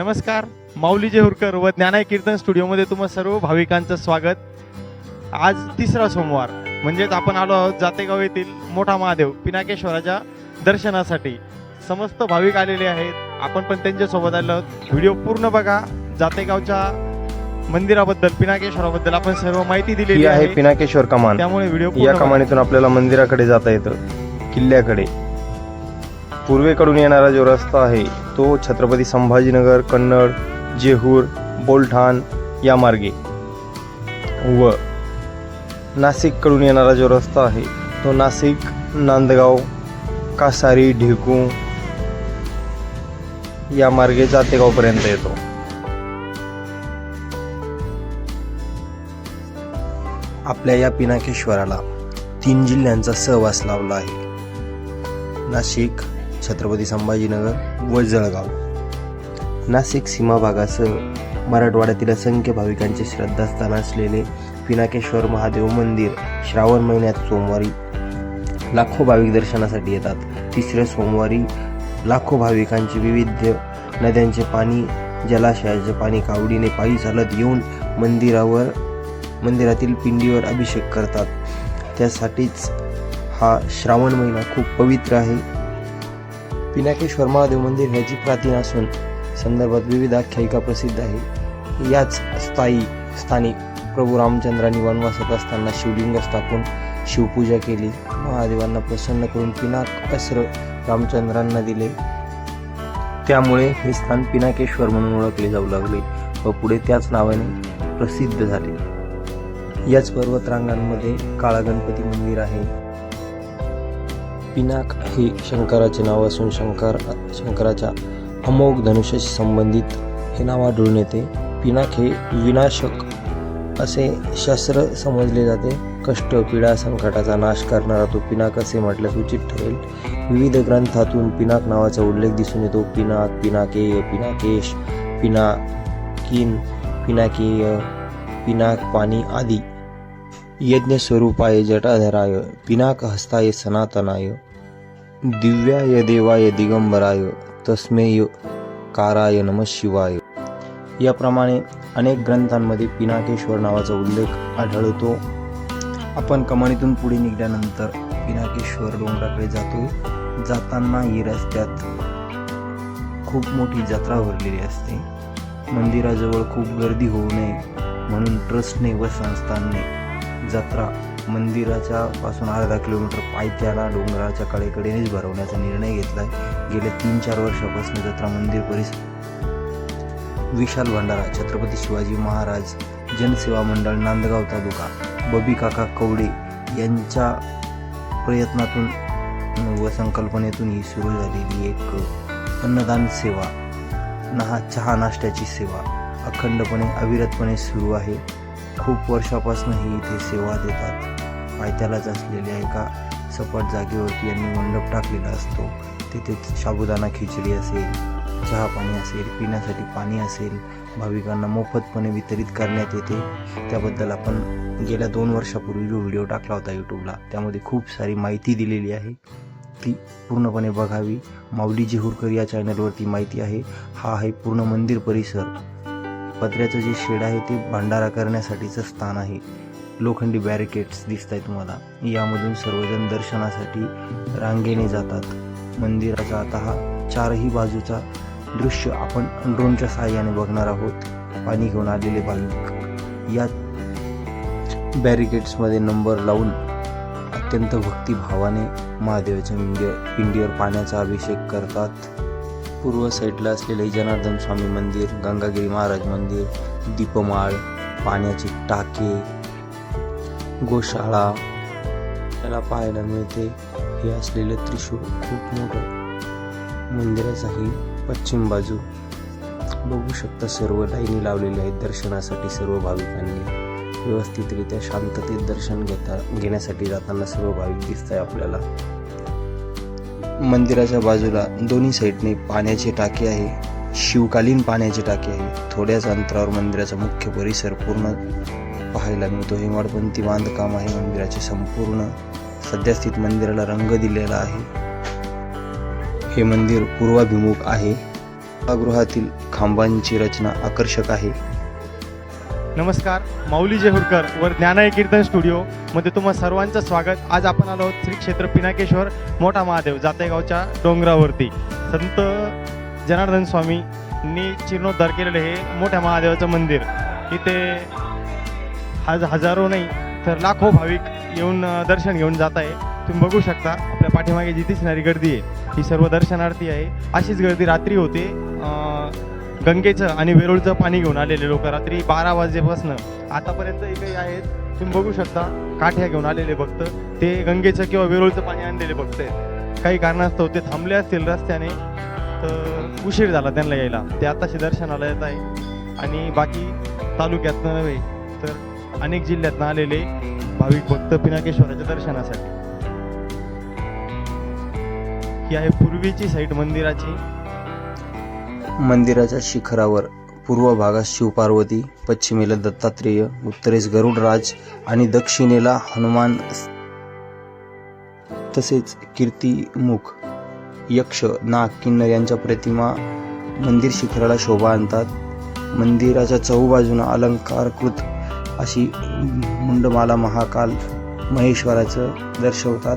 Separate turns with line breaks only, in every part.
नमस्कार माऊली जेहुरकर व ज्ञानाय कीर्तन स्टुडिओमध्ये तुम्हा सर्व भाविकांचं स्वागत. आज तिसरा सोमवार म्हणजेच आपण आलो आहोत जातेगाव येथील मोठा महादेव पिनाकेश्वराच्या दर्शनासाठी. समस्त भाविक आलेले आहेत आपण पण त्यांच्यासोबत आलो आहोत. व्हिडिओ पूर्ण बघा जातेगावच्या मंदिराबद्दल पिनाकेश्वराबद्दल आपण सर्व माहिती दिलेली
आहे पिनाकेश्वर कमान.
त्यामुळे व्हिडिओ
या. कमानीतून आपल्याला मंदिराकडे जाता येतं किल्ल्याकडे. पूर्वेकडून येणारा जो रस्ता आहे तो छत्रपती संभाजीनगर कन्नड जेहूर बोलठाण या मार्गे व नाशिककडून येणारा जो रस्ता आहे तो नाशिक नांदगाव कासारी ढेकू या मार्गे जातेगावपर्यंत येतो. आपल्या या पिनाकेश्वराला तीन जिल्ह्यांचा सहवास लावला आहे. नाशिक छत्रपती संभाजीनगर व जळगाव. नाशिक सीमा भागासह मराठवाड्यातील असंख्य भाविकांचे श्रद्धास्थान असलेले पिनाकेश्वर महादेव मंदिर श्रावण महिन्यात सोमवारी लाखो भाविक दर्शनासाठी येतात. तिसऱ्या सोमवारी लाखो भाविकांचे विविध नद्यांचे पाणी जलाशयाचे पाणी कावडीने पायी चालत येऊन मंदिरावर मंदिरातील पिंडीवर अभिषेक करतात. त्यासाठीच हा श्रावण महिना खूप पवित्र आहे. पिनाकेश्वर महादेव मंदिर ह्याची प्राचीन असून संदर्भात विविध आख्यायिका प्रसिद्ध आहे याच स्थायी स्थानिक प्रभू रामचंद्रांनी वनवासात असताना शिवलिंग स्थापून शिवपूजा केली. महादेवांना प्रसन्न करून पिनाक अस्त्र रामचंद्रांना दिले. त्यामुळे हे स्थान पिनाकेश्वर म्हणून ओळखले जाऊ लागले व पुढे त्याच नावाने प्रसिद्ध झाले. याच पर्वतरांगांमध्ये काळा गणपती मंदिर आहे. पिनाक हे शंकराचे नाव असून शंकर शंकराच्या अमोघ धनुष्याशी संबंधित हे नाव आढळून येते. पिनाक हे विनाशक असे शास्त्र समजले जाते. कष्ट पीडा संकटाचा नाश करणारा तो पिनाक असे म्हटल्यास उचित ठरेल. विविध ग्रंथातून पिनाक नावाचा उल्लेख दिसून येतो. पिनाक पिनाकेय पिनाकेश पिना किन पिनाकेय पिनाक पाणी आदी. यज्ञ स्वरूपाय जटाधराय पिनाक हस्ताय सनातनाय दिव्याय देवाय दिगंबराय तस्मेय काराय नम शिवाय. याप्रमाणे अनेक ग्रंथांमध्ये पिनाकेश्वर नावाचा उल्लेख आढळतो. आपण कमानीतून पुढे निघाल्यानंतर पिनाकेश्वर डोंगराकडे जातोय. जाताना ही रस्त्यात खूप मोठी जत्रा भरलेली असते. मंदिराजवळ खूप गर्दी होऊ नये म्हणून ट्रस्टने व संस्थांनी जत्रा मंदिराच्या पासून अर्धा किलोमीटर पायथ्याला डोंगराच्या कडेकडेनेच भरवण्याचा निर्णय घेतला आहे गेल्या तीन चार वर्षापासून जत्रा मंदिर परिसर. विशाल भंडारा छत्रपती शिवाजी महाराज जनसेवा मंडळ नांदगाव तालुका बबी काका कवडे यांच्या प्रयत्नातून व संकल्पनेतून ही सुरू झालेली एक अन्नदान सेवा नहा चहा नाश्त्याची सेवा अखंडपणे अविरतपणे सुरू आहे. खूप वर्षापासून ही इथे सेवा देतात. पायथ्यालाच असलेल्या एका सपाट जागेवरती यांनी मंडप टाकलेला असतो. तिथेच साबुदाणा खिचडी असेल चहा पाणी असेल पिण्यासाठी पाणी असेल भाविकांना मोफतपणे वितरित करण्यात येते. त्याबद्दल आपण गेल्या दोन वर्षापूर्वी जो व्हिडिओ टाकला होता यूट्यूबला त्यामध्ये खूप सारी माहिती दिलेली आहे. ती पूर्णपणे बघावी. माऊली जेहुरकर या चॅनलवरती माहिती आहे. हा आहे पूर्ण मंदिर परिसर. पत्र्याचं जे शेड आहे ते भांडारा करण्यासाठीचं स्थान आहे. लोखंडी बॅरिकेड्स दिसत आहे तुम्हाला. यामधून सर्वजण दर्शनासाठी रांगेने जातात. मंदिराचा आता हा चारही बाजूचा दृश्य आपण ड्रोनच्या सहाय्याने बघणार आहोत. पाणी घेऊन आलेले भाविक या बॅरिकेड्समध्ये नंबर लावून अत्यंत भक्तिभावाने महादेवाच्या पिंडी पिंडीवर पाण्याचा अभिषेक करतात. पूर्व साईडला असलेले जनार्दन स्वामी मंदिर गंगागिरी महाराज मंदिर दीपमाळ पाण्याचे टाके गोशाळा. याला पाहायला मिळते हे असलेलं त्रिशूळ खूप मोठं. मंदिराचाही पश्चिम बाजू. बघू शकता सर्व लाईनी लावलेल्या आहेत दर्शनासाठी सर्व भाविकांनी. व्यवस्थितरित्या शांततेत दर्शन घेता घेण्यासाठी जाताना सर्व भाविक दिसत आहे आपल्याला. मंदिराच्या बाजूला दोन्ही साईडने पाण्याचे टाके आहे. शिवकालीन पाण्याचे टाके आहे. थोड्याच अंतरावर मंदिराचा मुख्य परिसर पूर्ण पाहायला मिळतो. हेमाडपंथी बांधकाम आहे. मंदिराचे संपूर्ण सध्यास्थित मंदिराला रंग दिलेला आहे. हे मंदिर पूर्वाभिमुख आहे. गृहातील खांबांची रचना आकर्षक आहे.
नमस्कार माऊली जेहुरकर व ज्ञानाय कीर्तन स्टुडिओ मध्ये तुम्हा सर्वांचं स्वागत. आज आपण आलो आहोत श्री क्षेत्र पिनाकेश्वर मोठा महादेव जातेगावच्या डोंगरावरती. संत जनार्दन स्वामींनी जीर्णोद्धार केलेले हे मोठ्या महादेवाचं मंदिर. इथे हज हजारो नाही तर लाखो भाविक येऊन दर्शन घेऊन जात आहे. तुम्ही बघू शकता आपल्या पाठीमागे जी दिसणारी गर्दी आहे ही सर्व दर्शनार्थी आहे. अशीच गर्दी रात्री होते. गंगेचं आणि वेरूळचं पाणी घेऊन आलेले लोक रात्री बारा वाजेपासनं. आतापर्यंत एकही आहेत तुम्ही बघू शकता काठ्या घेऊन आलेले भक्त. ते गंगेचं किंवा वेरूळचं पाणी आणलेले भक्त आहेत. काही कारणास्तव ते थांबले असतील रस्त्याने तर उशीर झाला त्यांना यायला. ते आताशी दर्शनाला येत आहे. आणि बाकी तालुक्यातनं नव्हे तर अनेक जिल्ह्यातनं आलेले भाविक भक्त पिनाकेश्वराच्या दर्शनासाठी. ही आहे पूर्वीची साईड मंदिराची.
मंदिराच्या शिखरावर पूर्व भागात शिवपार्वती पश्चिमेला दत्तात्रेय उत्तरेस गरुडराज आणि दक्षिणेला हनुमान तसेच कीर्तिमुख यक्ष नाग किन्नर यांच्या प्रतिमा मंदिर शिखराला शोभा आणतात. मंदिराच्या चहूबाजूनं अलंकारकृत अशी मुंडमाला महाकाल महेश्वराचं दर्शवतात.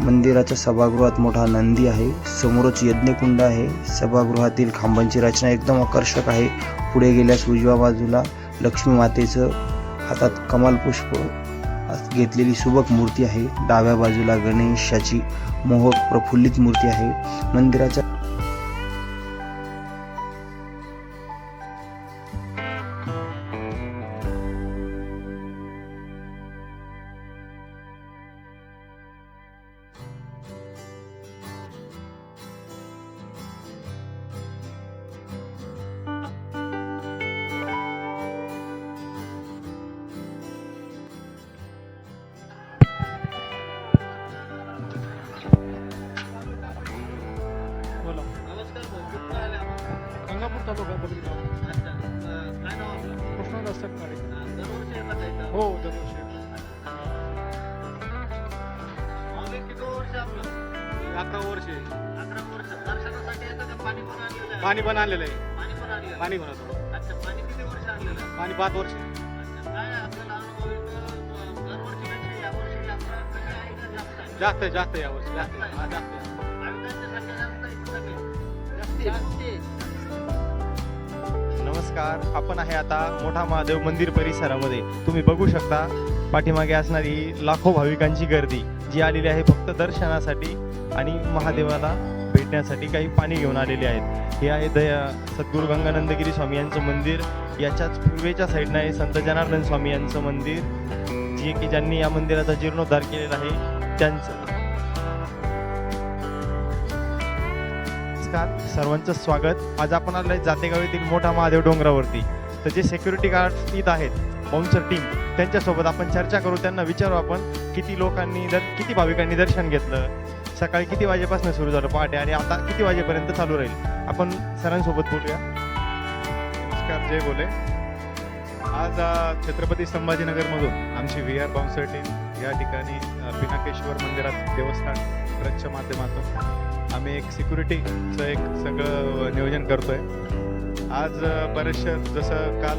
मंदिराच्या सभागृहात मोठा नंदी आहे. समोरच यज्ञकुंड आहे. सभागृहातील खांबांची रचना एकदम आकर्षक आहे. पुढे गेल्यास उजव्या बाजूला लक्ष्मी मातेचं हातात कमाल पुष्प घेतलेली सुबक मूर्ती आहे. डाव्या बाजूला गणेशाची मोहक प्रफुल्लित मूर्ती आहे. मंदिराच्या
पाणी पण आणलेलं आहे. पाणी पण होतं. पाणी पाच वर्ष. जास्त? आहे, जास्त आहे यावर्षी जास्त आहे. हा, जास्त आहे.
नमस्कार. आपण आहे आता मोठा महादेव मंदिर परिसरामध्ये. तुम्ही बघू शकता पाठीमागे असणारी ही लाखो भाविकांची गर्दी जी आलेली आहे फक्त दर्शनासाठी आणि महादेवाला भेटण्यासाठी काही पाणी घेऊन आलेले आहेत. हे आहे दया सद्गुरू गंगानंदगिरी स्वामी यांचं मंदिर. याच्याच पूर्वेच्या साईडनं आहे संत जनार्दन स्वामी यांचं मंदिर जे की ज्यांनी या मंदिराचा जीर्णोद्धार केलेला आहे. त्यांचं नमस्कार सर्वांचं स्वागत. आज आपण आलोय जातेगाव येथील मोठा महादेव डोंगरावरती. तर जे सिक्युरिटी गार्ड इथं आहेत बाउन्सर टीम त्यांच्यासोबत आपण चर्चा करू. त्यांना विचारू आपण किती लोकांनी दर किती भाविकांनी दर्शन घेतलं? सकाळी किती वाजेपासून सुरू झालं पहाटे आणि आता किती वाजेपर्यंत चालू राहील? आपण सरांसोबत बोलूया.
नमस्कार जय बोले. आज छत्रपती संभाजीनगरमधून आमची व्ही आर बाउन्सर टीम या ठिकाणी पिनाकेश्वर मंदिरात देवस्थान ट्रस्टच्या माध्यमातून आम्ही एक सिक्युरिटीचं एक सगळं नियोजन करतोय. आज बरेचशा जसं काल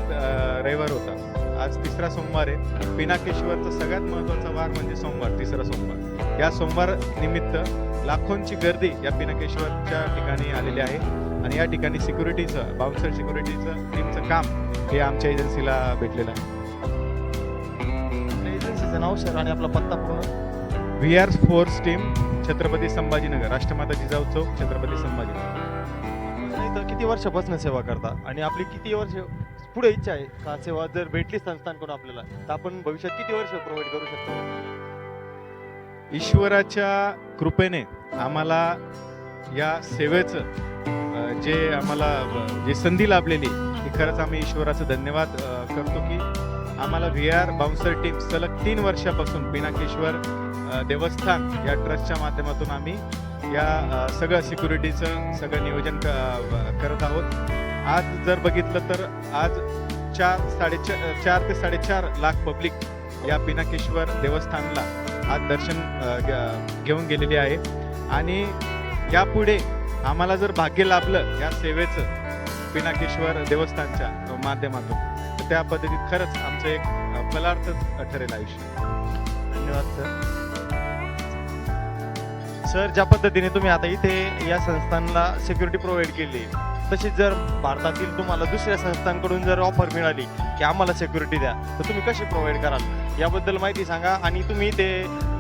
रविवार होता आज तिसरा सोमवार आहे. पिनाकेश्वरचा सगळ्यात महत्त्वाचा वार म्हणजे सोमवार तिसरा सोमवार. या सोमवार निमित्त लाखोंची गर्दी या पिनाकेश्वरच्या ठिकाणी आलेली आहे. आणि या ठिकाणी सिक्युरिटीचं बाउन्सर सिक्युरिटीचं टीमचं काम हे आमच्या एजन्सीला भेटलेलं आहे.
आपल्या एजन्सीचं नाव सर आणि आपला पत्ता पूर्ण?
V R force team Chhatrapati Sambhajinagar राष्ट्रमाता Jijau चौक छत्रपती संभाजीनगर.
इथं किती वर्षापासून सेवा करता? आणि आपली किती वर्ष पुढे इच्छा आहे. का सेवा जर भेटली संस्थांकडून आपल्याला तर आपण भविष्यात किती वर्ष प्रोव्हाइड करू शकतो?
ईश्वराच्या कृपेने आम्हाला या सेवेचं जे आम्हाला जे जी संधी लाभलेली ती खरंच आम्ही ईश्वराचं धन्यवाद करतो की आम्हाला व्ही आर बाउन्सर टीम सलग तीन वर्षापासून पिनाकेश्वर देवस्थान या ट्रस्टच्या माध्यमातून आम्ही या सगळं सिक्युरिटीचं सगळं नियोजन करत आहोत. आज जर बघितलं तर आज चार साडेचार चार ते साडेचार लाख पब्लिक या पिनाकेश्वर देवस्थानला आज दर्शन ग- घेऊन गेलेली आहे. आणि यापुढे आम्हाला जर भाग्य लाभलं या सेवेचं पिनाकेश्वर देवस्थानच्या माध्यमातून तर त्या पद्धतीत खरंच आमचं एक अ, फलार्थच ठरेल आयुष्य.
धन्यवाद सर. सर ज्या पद्धतीने तुम्ही आता इथे या संस्थांना सिक्युरिटी प्रोव्हाइड केली तशीच जर भारतातील तुम्हाला दुसऱ्या संस्थांकडून जर ऑफर मिळाली की आम्हाला सिक्युरिटी द्या तर तुम्ही कशी प्रोव्हाइड कराल? याबद्दल माहिती सांगा आणि तुम्ही ते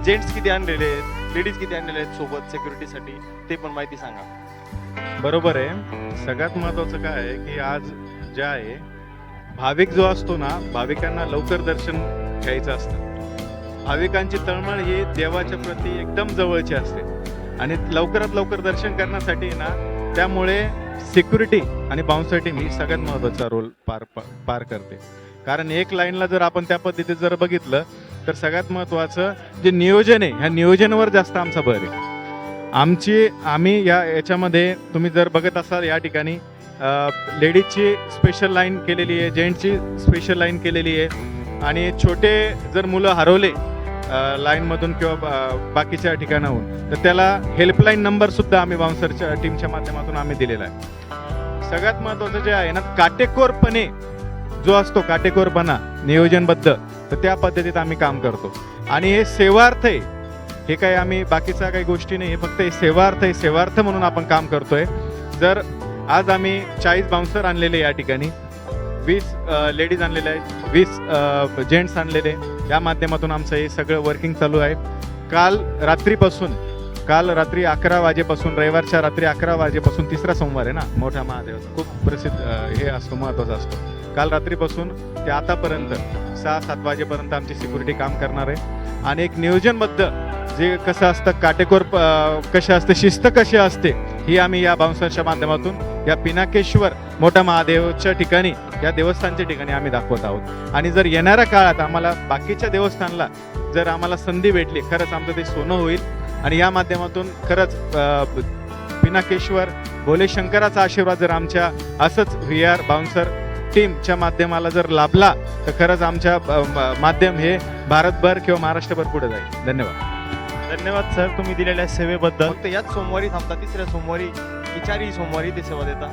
जेंट्स किती आणलेले आहेत लेडीज किती आणलेले आहेत सोबत सिक्युरिटीसाठी ते पण माहिती सांगा.
बरोबर आहे. सगळ्यात महत्वाचं काय आहे की आज जे आहे भाविक जो असतो ना भाविकांना लवकर दर्शन घ्यायचं असतं. भाविकांची तळमळ ही देवाच्या प्रती एकदम जवळची असते. आणि लवकरात लवकर दर्शन करण्यासाठी ना त्यामुळे सिक्युरिटी आणि बाउन्सर टीम ही सगळ्यात महत्त्वाचा रोल पार पार करते. कारण एक लाईनला जर आपण त्या पद्धतीत जर बघितलं तर सगळ्यात महत्वाचं जे नियोजन आहे ह्या नियोजनवर जास्त आमचा भर आहे. आमची आम्ही या याच्यामध्ये तुम्ही जर बघत असाल या ठिकाणी लेडीजची स्पेशल लाईन केलेली आहे जेंट्सची स्पेशल लाईन केलेली आहे. आणि छोटे जर मुलं हरवले लाईनमधून किंवा बाकीच्या ठिकाणाहून. तर त्याला हेल्पलाईन नंबरसुद्धा आम्ही बाउन्सरच्या टीमच्या माध्यमातून आम्ही दिलेला आहे. सगळ्यात महत्त्वाचं जे आहे ना काटेकोरपणे जो असतो काटेकोरपणा नियोजनबद्ध तर त्या पद्धतीत आम्ही काम करतो. आणि हे सेवार्थ आहे. हे काही आम्ही बाकीच्या काही गोष्टी नाही हे फक्त हे सेवार्थ आहे सेवार्थ म्हणून आपण काम करतोय. जर आज आम्ही चाळीस बाउन्सर आणलेले या ठिकाणी वीस लेडीज आणलेले आहेत वीस जेंट्स आणलेले या माध्यमातून आमचं हे सगळं वर्किंग चालू आहे. काल रात्रीपासून काल रात्री अकरा वाजेपासून रविवारच्या रात्री अकरा वाजेपासून तिसरा सोमवार आहे ना? मोठ्या महादेवाचा. खूप प्रसिद्ध हे असतो महत्त्वाचा असतो. काल रात्रीपासून ते आतापर्यंत सहा सात वाजेपर्यंत आमची सिक्युरिटी काम करणार आहे. आणि एक नियोजनबद्ध जे कसं असतं काटेकोर प- कसे असते शिस्त कशी असते ही आम्ही या बाउन्सरच्या माध्यमातून या पिनाकेश्वर मोठ्या महादेवच्या ठिकाणी या देवस्थानच्या ठिकाणी आम्ही दाखवत आहोत. आणि जर येणाऱ्या काळात आम्हाला बाकीच्या देवस्थानला जर आम्हाला संधी भेटली खरंच आमचं ते सोनं होईल. आणि या माध्यमातून खरंच पिनाकेश्वर भोले शंकराचा आशीर्वाद जर आमच्या असंच व्ही आर बाउन्सर टीमच्या माध्यमाला जर लाभला तर खरंच आमच्या माध्यम हे भारतभर किंवा महाराष्ट्रभर पुढे जाईल. धन्यवाद.
धन्यवाद सर. तुम्ही दिलेल्या सेवेबद्दल. फक्त याच सोमवारी थांबता तिसऱ्या सोमवारी की चारही सोमवारी ते सेवा देता.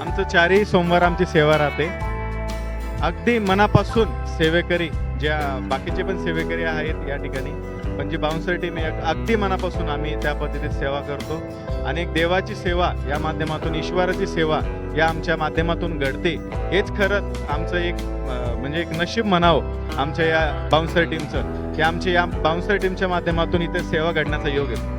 आमचं चारही सोमवार आमची सेवा राहते. अगदी मनापासून सेवेकरी ज्या बाकीचे पण सेवेकरी आहेत या ठिकाणी पण जी बाउन्सर टीम आहे अगदी मनापासून आम्ही त्या पद्धतीत सेवा करतो. आणि एक देवाची सेवा या माध्यमातून ईश्वराची सेवा या आमच्या माध्यमातून घडते. हेच खरं आमचं एक म्हणजे एक नशीब म्हणावं आमच्या या बाउन्सर टीमचं की आमची या बाउन्सर टीमच्या माध्यमातून इथे सेवा घडण्याचा योग आहे.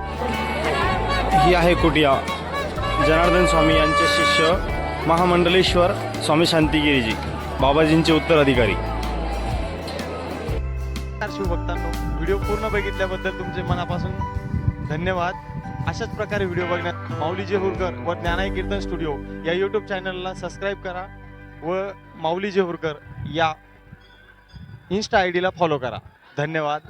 ही आहे कुटिया. जनार्दन स्वामी यांचे शिष्य महामंडलेश्वर स्वामी शांतिगिरीजी बाबाजींचे उत्तराधिकारी.
शिवभक्तांनो व्हिडिओ पूर्ण बघितल्याबद्दल तुमचे मनापासून धन्यवाद. अशाच प्रकारे व्हिडिओ बघण्यात माऊली जेहुरकर व ज्ञानाई कीर्तन स्टुडिओ या यूट्यूब चॅनलला सबस्क्राईब करा व माऊली जेहुरकर या इन्स्टा आय डीला फॉलो करा. धन्यवाद.